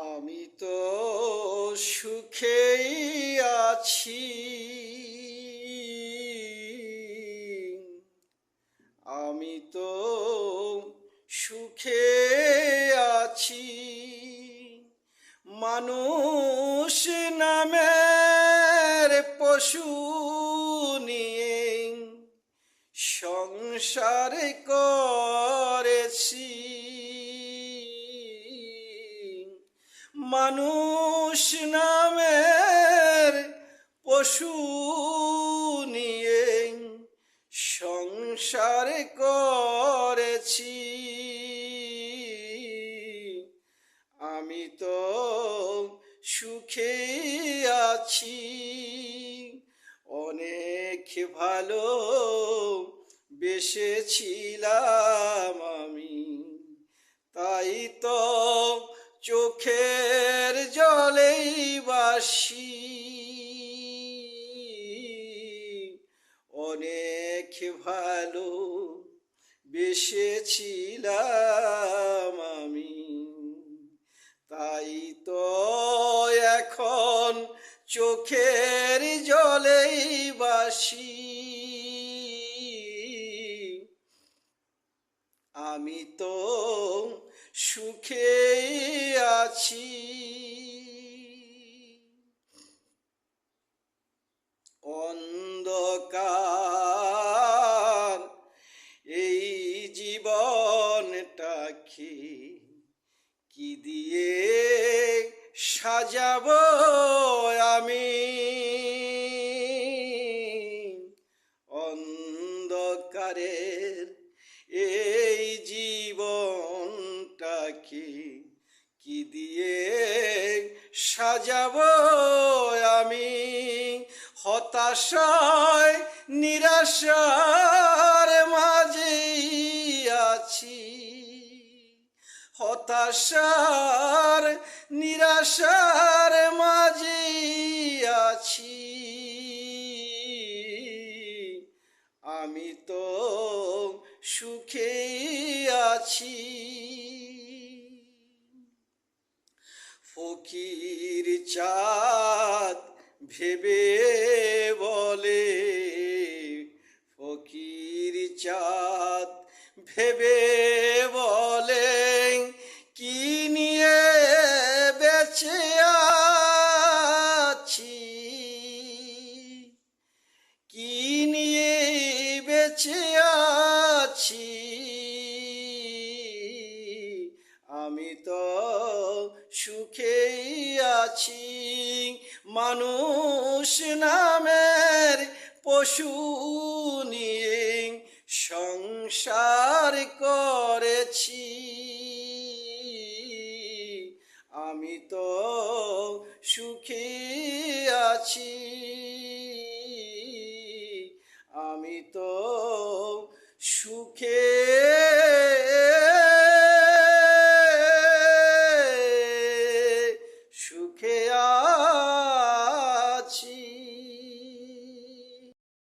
আমি তো সুখেই আছি। আমি তো সুখে আছি। মানুষ নামের পশু নিয়ে সংসার করেছি মানুষ নামের পশু নিয়ে সংসার করেছি। আমি তো সুখে আছি, অনেক ভালো বেসেছিলাম আমি। তাই তো চোখের জলেই বাসি। অনেক ভালো বেসেছিলাম আমি, তাই তো এখন চোখের জলেই বাসি। আমি তো সুখে আছি। অন্ধকার এই জীবনটাকে কি দিয়ে সাজাবো সাজাবো আমি। হতাশায় নিরাশার মাঝে আছি। হতাশার নিরাশার মাঝে আছি। আমি তো সুখে আছি। ফকির চাঁদ ভেবে বলে, ফকির চাঁদ ভেবে বলে, কি নিয়ে বেঁচে আছি? কি নিয়ে বেঁচে আছি মানুষ নামের পশু নিয়ে সংসার করেছি। আমি তো সুখী আছি।